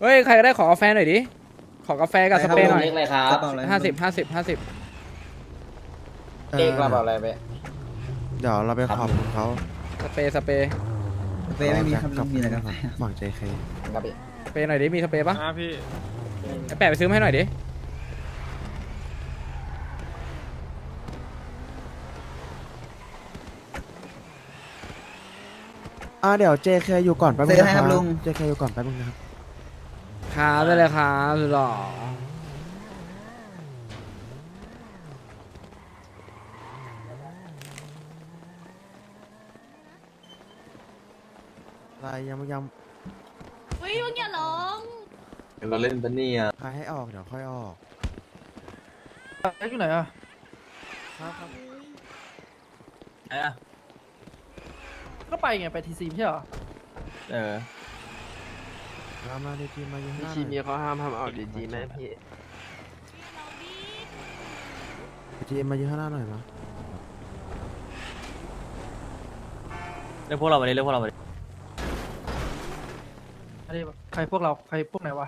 เฮ้ยใครก็ได้ขอกาแฟหน่อยดิ ขอกาแฟกับสเปรย์หน่อยเล็กเลยครับกระเป๋าอะไรห้าสิบห้าสิบห้าสิบเล็กกระเป๋าอะไรไป เดี๋ยวเราไปขอบคุณเขาสเปรย์สเปรย์เฟ่ไม่มีครับลุงมีแต่กาแฟฝั่ง JK ครับพี่สเปรย์หน่อยดิมีสเปรย์ปะอ่าพี่ไอ้แปะไปซื้อมาให้หน่อยดิอ่าเดี๋ยว JK อยู่ก่อนแป๊บนึงซื้อนะให้คครัรับบลุง JK อยู่ก่อนแป๊บนึงนะครับ ครับได้เลยครับสุดหล่ออะไรยังยังอุ้ยมึงอย่าร้องเราเล่นปะเนี่ยใครให้ออกเดี๋ยวค่อยออกเล็กอยู่ไหนอะไอ้อะก็ไปไงไปทีซีไม่ใช่เหรอ เออ เรามาดีจีมายืนหน้าหชีน่มีอยเขาห้ามทำเอาดีๆไหมพี่ดีจีมายืนข้างหน้าหน่อยมาเรียกพวกเรามาดิเรียกพวกเรามาดิอันนี้ใครพวกเราใครพวกไหนวะ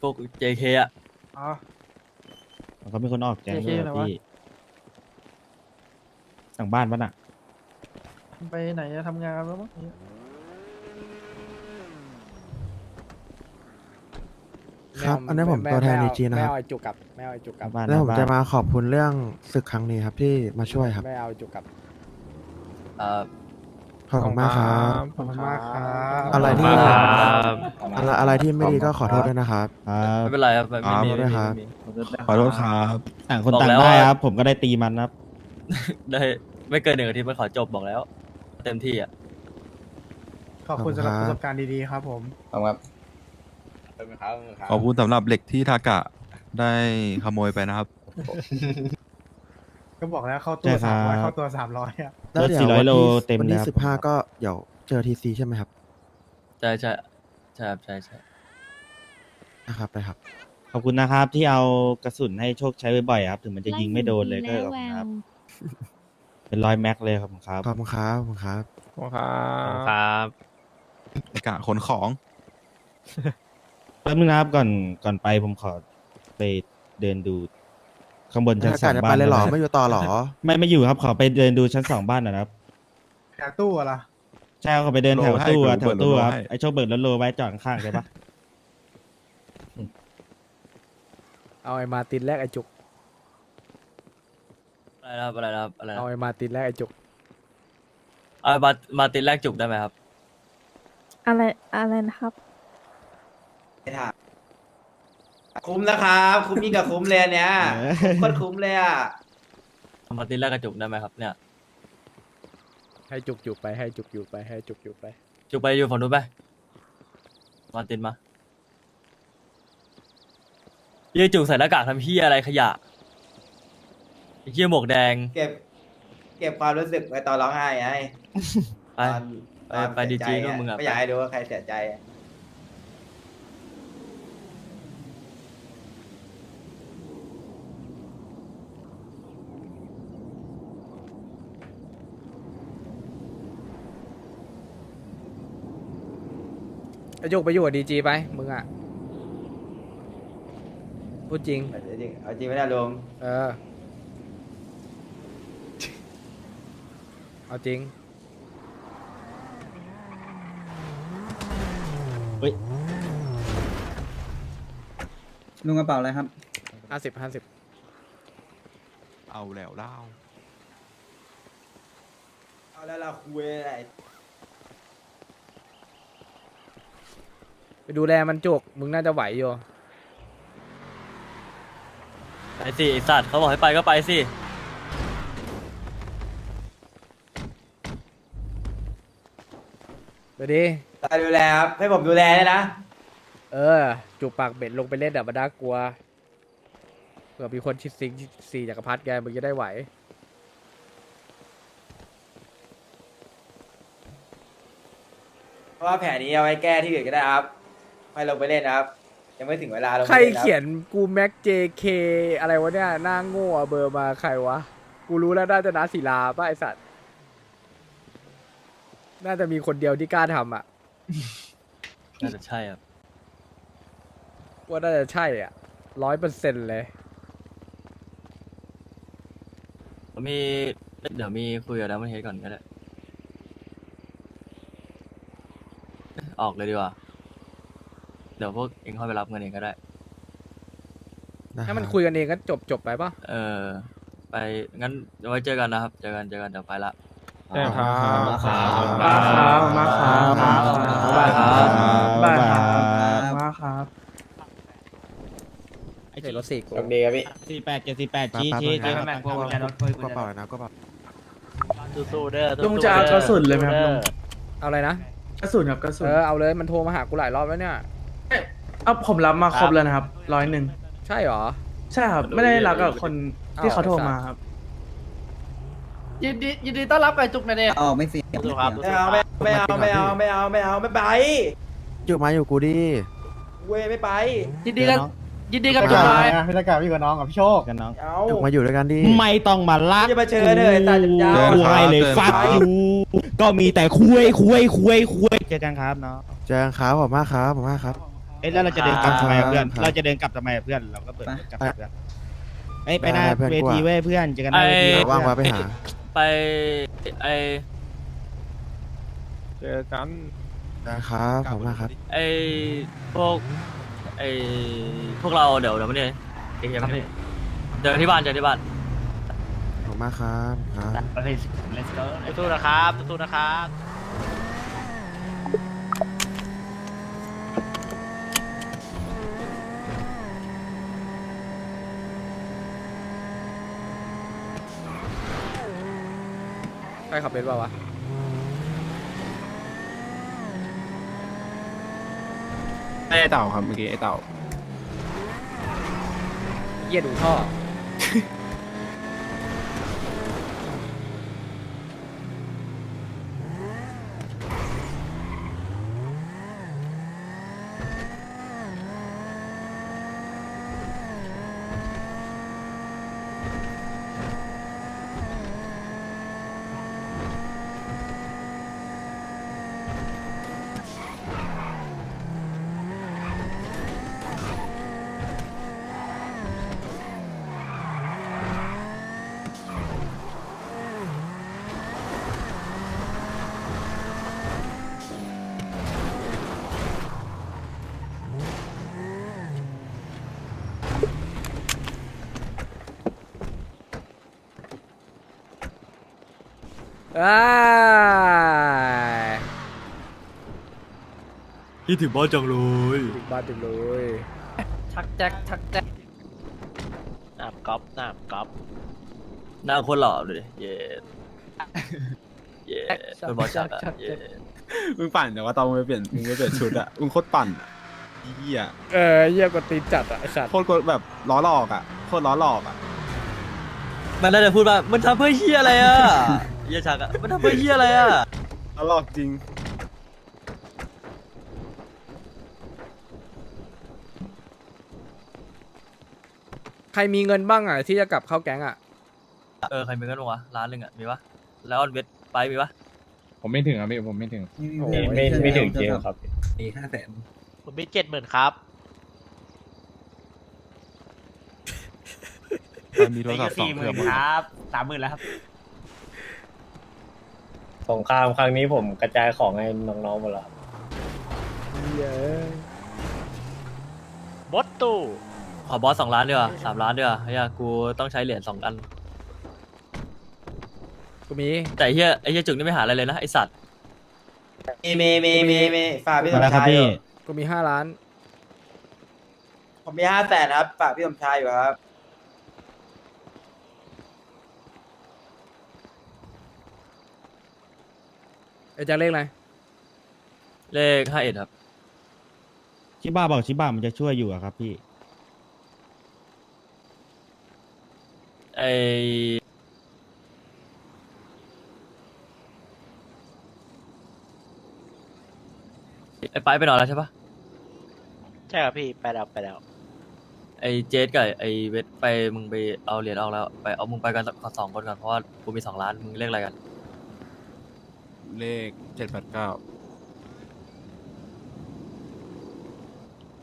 พวก JK อะอ๋อ เขาเป็นคนออกแจ้ง JK ด้วยอะไรวะ พี่สั่งบ้านปะน่ะ ไปไหนจะทำงานแล้วมั้ง ครับอันนี้ผมตัวแทนดีจีนะคไม่รับเอาไอ้จุกกลับไม่เอาไอ้จุกกลับ บ้านแล้วผมบ้านจะมาขอบคุณเรื่องศึกครั้งนี้ครับที่มาช่วยครับไม่เอาไอ้จุกกลับ เอ่อ ขอบคุณมากครับ ขอบคุณมากครับ อะไรที่ครับอะไรอะไรที่ไม่ดีก็ขอโทษด้วยนะครับครับไม่เป็นไรครับไม่ไม่มีครับไม่มีครับไม่มี ขอโทษครับต่างคนบอกต่างแล้วได้ว่า ครับ ผมก็ได้ตีมันครับ ได้ไม่เกินหนึ่งอาทิตย์มันขอจบบอกแล้ว เต็มที่อะ ขอบคุณสำหรับประสบการณ์ดีๆครับผม ขอบคุณครับ ขอบคุณสำหรับเหล็กที่ทากะได้ขโมยไปนะครับ ก็บอกแล้วเข้าใช่ครับเข้าตัวสามร้อยอะแล้วเดี๋ยว400วันโลที่เต็มวันที่สิบห้าก็เดี๋ยวเจอทีซีใช่ไหมครับใช่ใช่ใช่ครับใช่ใช่นะครับได้ครับ ขอบคุณนะครับ ที่เอากระสุนให้โชคใช้บ่อยๆครับ ถึงมันจะยิงไม่โดนเลยก็ขอบคุณครับ เป็นร้อยแม็กเลยครับผมครับ ขอบคุณครับขอบคุณครับขอบคุณครับครับ กะขนของ แป๊บนึงนะครับก่อนก่อนไปผมขอไปเดินดูข้างบนชั้นอากสอาศงจะบ้าไปนเลยเหรอด้หไม่อยู่ต่อเหรอ ไม่ไม่อยู่ครับขอไปเดินดูชั้นสองบ้านหน่อยนะครับแถวตู้อะไรใช่ครับขอไปเดินแถวโลให้ตู้อะกูแถเปิวดตู้โลครับให้ไอโชคเบิร์ดรถโลไว้จอดข้างๆใช่ปะเอาไอ้มาร์ตินแรกไอ้จุก อะไรนะครับอะไรนะครับอะไรนะเอาไอ้มาร์ตินแรกไอ้จุก เอามามาตินแรกจุกได้ไหมครับ อะไรอะไรนะครับ คุ้มนะครับ คุ้มยิ่งกับคุ้มเลยอันเนี้ยโคตรคุ้มเลยอะมาตินแรกกับจุกได้ไหมครับเนี่ย ให้จุกจุกไปให้จุกจุกไปให้จุกจุกไปจุกไปอยู่ฝั่งนู้นไปมาตินมาเยี่ยจุกใส่หน้ากากทำเฮียอะไรขยะไอ้เฮียหมวกแดง เก็บ เก็บความรู้สึกไว้ตอนร้องไห้ไงไป ตอนไปตอนไปเสียใจดีจีด้วยมึงอะ ไม่อยากให้ดูว่าใครเสียใจอะ ไอ้จุกไปอยู่กับดีจีไปมึงอะพูดจริง เอาจริงเอาจริงไม่ได้ลุงเออ เอาจริง ลุงกระเป๋าอะไรครับ ห้าสิบห้าสิบเอาแล้วเล่า เอาแล้วเราคุยอะไร ไปดูแลมันจุกมึงน่าจะไหวอยู่ไปสิไอสัตว์เขาบอกให้ไปก็ไปสิไปดิตาดูแลครับให้ผมดูแลด้วยนะเออ จุกปากเบ็ดลงไปเล่นดับดากลัวเผื่อมีคนชิดซิงสี่จักรพรรดิแกมึงจะได้ไหว เพราะว่าแผนนี้เอาไว้แก้ที่อื่นก็ได้ครับ ไม่ลงไปเล่นนะครับ ยังไม่ถึงเวลาลงไปใครล่นบเขียนกูแม็กเจเคอะไรวะเนี่ยหน้าโง่อะเบอร์มาใครวะ กูรู้แล้วน่าจะนาศิลาป่ะไอสัตว์ น่าจะมีคนเดียวที่กล้าทำอะน่าจะใช่ครับ ว่าน่าจะใช่อะร้อยเปอร์เซ็นต์เลยมี เดี๋ยวมีคุยกับดัมเบิลเฮดก่อนก็ได้ ออกเลยดีกว่า เดี๋ยวพวกเองค่อยไปรับเงินเองก็ได้ได้ถ้ามันรับคุยกันเองก็จบจบไปปะเออ ไปงั้นไว้เจอกันนะครับ เจอกันเจอกันเดี๋ยวไปละใช่ครับครับมาครับมาครับครับมาครับมาครับครับมาครับเดี๋ยวรถสี่กูโชคดีครับพี่สี่แปดเจ็ดสี่แปดปั๊บชี้ปั๊บชี้ปั๊ชี้บมาปั๊บตั้งกล้องกระเป๋าเลยนะกระเป๋าสู้ๆเด้อลุงจะเอากระสุนเลยไหมครับลุงเอาอะไรนะกระสุนครับกระสุเอนอเอาเลยมันโทรมาหากูหลายรอบแล้วเนี่ย เอาผมรับมาครบแล้วนะครับร้อยหนึ่งใช่เหรอ ใช่ครับ ไม่ได้รับกับคนที่เขาโทรมาครับ ยินดียินดีต้อนรับไก่จุกนะเด็เอาไม่เสียไม่สู้เสีครับยไม่เอาไม่เอาไม่เอาไม่เอาไม่เอาไม่ไปอยู่มาอยู่กูดิเว้ยไม่ไปยินดีกันยินดีกับจุกนายพี่ตะกาพี่กับน้องกับพี่โชคกันน้องเอาอยู่มาอยู่ด้วยกันดิไม่ต้องมาลักจะมาเชิญเลยตาจับยาวคุยเลยเจอกันครับฟักอยู่ก็มีแต่คุยคุยคุยคุยเจอกันครับเนาะเจอกันครับขอบมากครับขอบมากครับเอ้ยแล้วเราจะเดินกลับทำไมอะเพื่อนครับเราจะเดินกลับทำไมอะเพื่อน เราก็เปิดรถกลับเพื่อนเอ้ยไปหน้าได้เพื่อนเวกว่าทีเว้ยเพื่อนเจอกันหน้าเวทีไอ้เว้ยว่างเพื่มาอนไปหา ไปไอเจอกันเจอกันครับขอบมากครับ ไอพวกไอพวกเราเดี๋ยวเดี๋ยวไม่ได้เองยังไม่ได้เจอที่บ้านเจอที่บ้านขอบมากครับครับสู้ๆนะครับสู้ๆนะครับ ใครขับเป็นเปล่าวะไอ้เต่าครับเมื่อกี้ไอ้เต่า เยี่ยดูท่อ อ้ายที่ถึงบ้านจังเลยถึงบ้านจังเลยชักแจ็คชักแจ็คน้ำก๊อฟน้ำก๊อฟหน้าคนหล่อเลยเย่เย่เป็นบอสจักอะเย่มึงปั่นแต่ว่าตอนมึงไปเปลี่ยนมึงไปเปลี่ยนชุดอะมึงโคตรปั่นอะเหี้ยเออเยี่ยกว่าตีนจัดอะไอ้สัตว์โคตรกดแบบล้อหลอกอะโคตรล้อหลอกอะมันน่าจะพูดว่ามันทำเพื่อเฮียอะไรอะ เฮียชักอะมันทำเพื่อเฮียอะไรอะล้อหลอกจริง ใครมีเงินบ้างอะที่จะกลับเข้าแก๊งอะ เออใครมีกันบ้างวะร้านหนึ่งอะมีปะแล้วออนเวทไปมีปะผมไม่ถึงครับพี่ผมไม่ถึง โอ้โหไม่ไม่ถึงจริงครับมีห้าแสนผมมีเจ็ดหมื่นครับ มีโทรศัพท์สองเครื่องมั้งสามหมื่นแล้วครับ สงครามครั้งนี้ผมกระจายของให้น้องๆหมดแล้วเย้บดตู้ขอบอสสองล้านดีกว่าสามล้านดีกว่าเฮียกูต้องใช้เหรียญสองอัน กูมีแต่ไอ้เฮียไอ้เฮียจุกนี่ไม่หาอะไรเลยนะไอสัตว์มีมีมีมีมีฝากพี่สมามแล้วครับชายอพี่ยู่กูมีห้าล้าน ผมมีห้าแสนครับฝากพี่สมชายอยู่ครับ ไอ้แจ็คเลขอะไรเลขห้าเอ็ดครับ ชิบ้าบอกชิบ้ามันจะช่วยอยู่อะครับพี่ ไอไอไปไปนอนแล้วใช่ปะใช่ครับพี่ไปแล้วไปแล้ว ไอเจสกับไอเวทไปมึงไปเอาเหรียญออกแล้ว ไปเอามึงไปกันสักสองคนก่อนเพราะว่ากูมีสองล้านมึงเลขอะไรกัน เลขเจ็ดแปดเก้า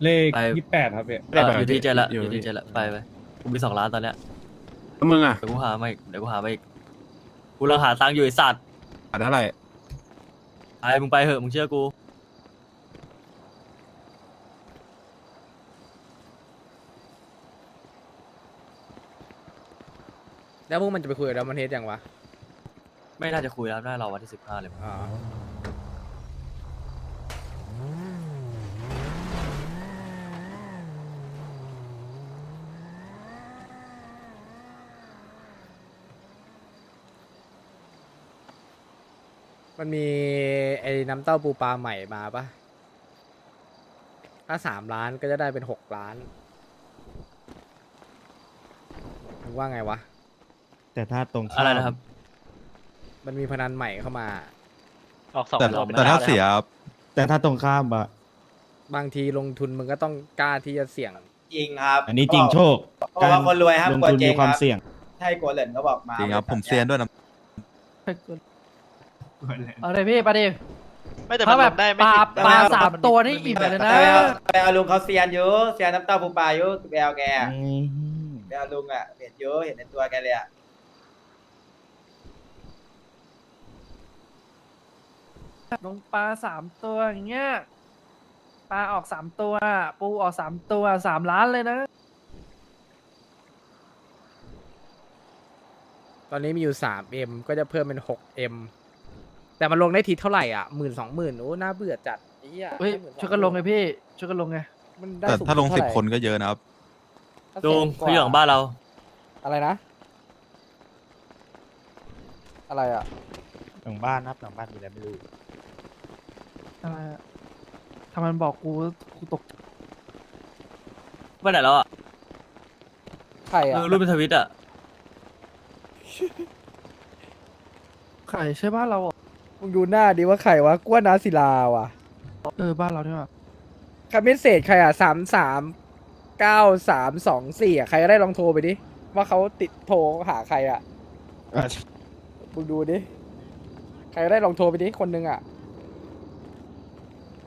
เลขไป ยี่แปดครับพี่เอออยู่ที่เจนละอยู่ที่เจนละไปไปกูมีสองล้านตอนเนี้ยมึงอะเดี๋ยวกูหามาอีกเดี๋ยวกูหามาอีกกูลังหาตังค์อยู่ไอ้สัตว์อันเท่าไหร่ ไปมึงไปเหอะมึงเชื่อกูแล้วพวกมันจะไปคุยกับดัมเบลเฮดยังวะ ไม่น่าจะคุยแล้วน่าเราวันที่สิบห้าเลยมั้งอ๋อมันมีไอ้น้ำเต้าปูปลาใหม่มาปะถ้าสามล้านก็จะได้เป็นหกล้านมึงว่าไงวะ แต่ถ้าตรงข้ามอะไรนะครับ มันมีพนันใหม่เข้ามา ออกสองแต่รอบแต่ถ้าเสียแต่ถ้าตรงข้ามอะบางทีลงทุนมึงก็ต้องกล้าที่จะเสี่ยง จริงครับอันนี้จริงโชคเพราะว่าคนรวยห้ามลงกลัวทุนเจ๊มีงความครับเสี่ยง ใช่กลัวเหรินก็บอกมาจริงครับผมเซียนด้วยนะเอาเลยพี่ไปดิไม่แต่ถ้ามันแบลบงได้ปไม่ลาถึงปลาได้สามตัวนี่อิ่มเลยนะ ไปเอาไปเอาลุงเขาเซียนอยู่เซียนน้ำเต้าปูปลาอยู่ไปเอาแกไปเอาลุงอะเห็นเยอะเห็นในตัวแกเลยอะ ลงปลาสามตัวอย่างเงี้ยปลาออกสามตัว ปูออกสามตัวสามล้านเลยนะ ตอนนี้มีอยู่สามเอ็มก็จะเพิ่มเป็นหกเอ็มแต่มันลงได้ทีเท่าไหร่อะหมื่นสองหมื่นโอ้น่าเบื่อจัดไอ้เหี้ยเฮ้ย12,000ช่วยกันลงไงพี่ช่วยกันลงไงมันได้แต่สูงถ้าลงสุดสิบเท่ไหร่คนก็เยอะนะครับ ถ้าลุงแสนกว่เขาอยู่หลังบ้านเรา อะไรนะ อะไรอะ หลังบ้านนะครับหลังบ้านมีอะไรไม่รู้อะไรอะถ้ามันบอกกูกูตกไปไหนแล้วอะใครอะเออรูปเป็นทวิตอะไข่ใช่บ้านเราเหรอมึงดูหน้าดิว่าใครวะกวนนาศิลาว่ะเออบ้านเราเนี่ยว่ะคาเมนเศษใครอะสามสามเก้าสามสองสี่อะใครก็ได้ลองโทรไปดิว่าเขาติดโทรหาใครอะมึงดูดิ ใครได้ลองโทรไปดิคนหนึงอะ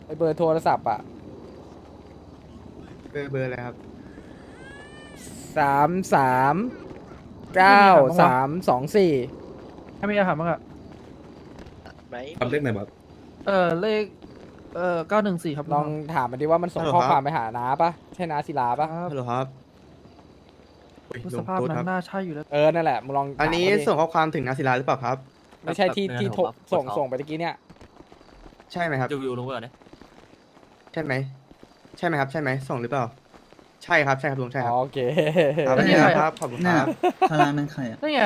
ไอเบอร์โทรศัพท์อะเบอร์เบอร์อะไรครับสามสามเก้าสามสองสี่ให้มีอาหารบ้างอะทำเลขไหนครับเออเลขเออเก้าหนึ่งสี่ครับลองถามมันดิว่ามันส่งฮัลโหลข้อครับความไปหาน้าปะใช่น้าศิลาปะครับฮัลโหลครับดูสภาพนั้นน่าใช่อยู่แล้ว เออ นั่นแหละมึงลอง อันนี้ถามเขาดิส่งข้อความถึงนาศิลาหรือเปล่าครับ ไม่ใช่ที่ไม่ที่ไม่โทรผมส่งผมส่งไปตะกี้เนี่ย ใช่ไหมครับจะวิวลงไปก่อนเนี่ยใช่ไหม ใช่ไหมครับ ใช่ไหมส่งหรือเปล่า ใช่ครับ ใช่ครับลุงใช่คอ๋รัอบโอเคครับไม่นี่ใช่ครับ ขอบคุณครับพลังนั้นใครอะนี่ไง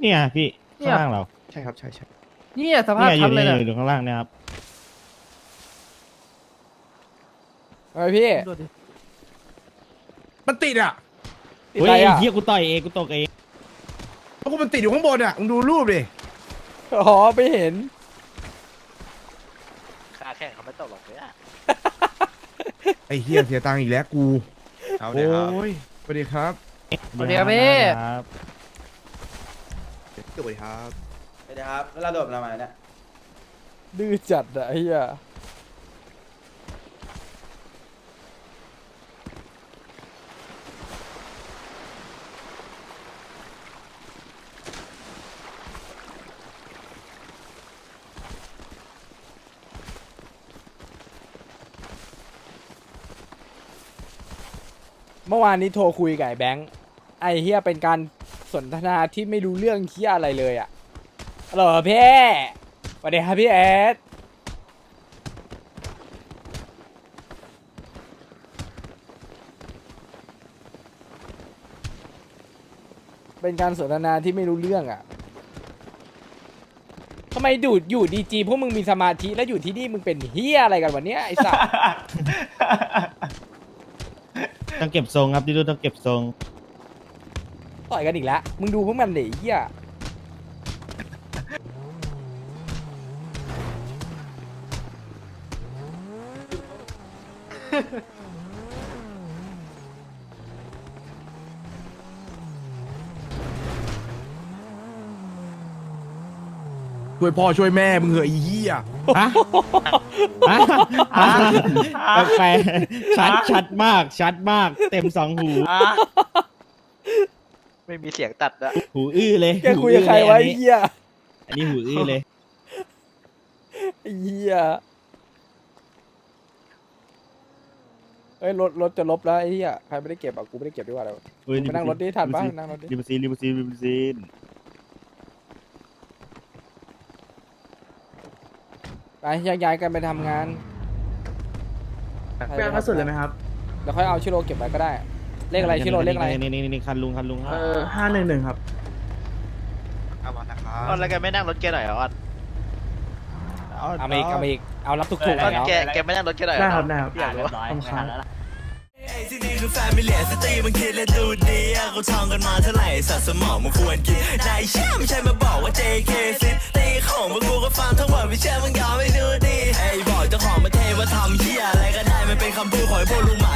เนี่ยพี่เนี่ยข้างล่างเรา ใช่ครับ ใช่ใช่นี่ไงสภาพเนี่ยอชัยู่ดเลยนี่นะอยู่ข้างล่างเนี่ยครับทำไมพี่ดูดิมันติดอะติดเฮ้ยอะไรอะเฮียกูต่อยเองกูตกเองเพราะกูมันติดอยู่ข้างบนอะมึงดูรูปดิ อ๋อไม่เห็น ขาแข่งเขาไม่ตกหรอกเนี่ยไอ้เฮียเสียตังค์อีกแล้วกูเอาโอเนี่ยครับ้ยสวัสดีครับสวัสดีครับพี่ ครับสวัสดีครับไปเลยครับแล้วเราโดดมาทำไมเนี่ยดื้อจัดอะไอ้เหี้ย เมื่อวานนี้โทรคุยกับไอ้แบงค์ไอ้เฮียเป็นการสนทนาที่ไม่รู้เรื่องเฮียอะไรเลยอะฮัลโหลพี่สวัสดีครับพี่แอดเป็นการสนทนาที่ไม่รู้เรื่องอะทำไมดูดอยู่ดีจีพวกมึงมีสมาธิแล้วอยู่ที่นี่มึงเป็นเฮียอะไรกันวันเนี้ยไอ้สัส ต้องเก็บทรงครับดิดูต้องเก็บทรงต่อยกันอีกแล้ว มึงดูพวกมันเดไอ้เฮีย วยพ่อช่วยแม่มึงเหอะไอ้เหี้ยฮะฮะฮะแปลๆชัดชัดมาก ชัดมาก เต็มสองหูไม่มีเสียงตัดนะหูอื้อเลยแกคุยกับใครวะไอ้เหี้ยอันนี้หูอื้อเลย ไอ้เหี้ยเอ้ยรถรถจะลบแล้วไอ้เหี้ยใครไม่ได้เก็บอะกูไม่ได้เก็บดีกว่าเดี๋ยวเฮ้ยไปนั่งรถดิทันปะนั่งรถดิลิมูซีนลิมูซีนลิมูซีน ไปแยกย้ายกันไปทำงานไปเอากระสุนเลยไหมครับ เดี๋ยวค่อยเอาชิโร่เก็บไว้ก็ได้ เลขอะไรชิโร่เลขอะไร นี่นี่นี่นี่คันลุงคันลุงครับเออห้าหนึ่งหนึ่งครับตอนแล้วแกไม่นั่งรถแกหน่อยเหรอเอามาอีกเอามาอีกเอารับถูกๆตอนแล้วแกแกไม่นั่งรถแกหน่อยเหรได้อครับได้ครับ อยากรู้ขอบคุณครับที่นี่ คือแฟมิเลียสตีมันคิดและดูดีอะเขาทองกันมาเท่าไหร่สัตว์สมองมันควรกินนายเชื่อไม่ใช่มาบอกว่า JK ซิตีของมากูก็ฟังทั้งหมดไม่เชื่อมึงยอมไม่ดูดีไอ้บอกเจ้าของประเทศว่าทำเหี้ยอะไรก็ได้มันเป็นคำพูดของพวกลุงหมา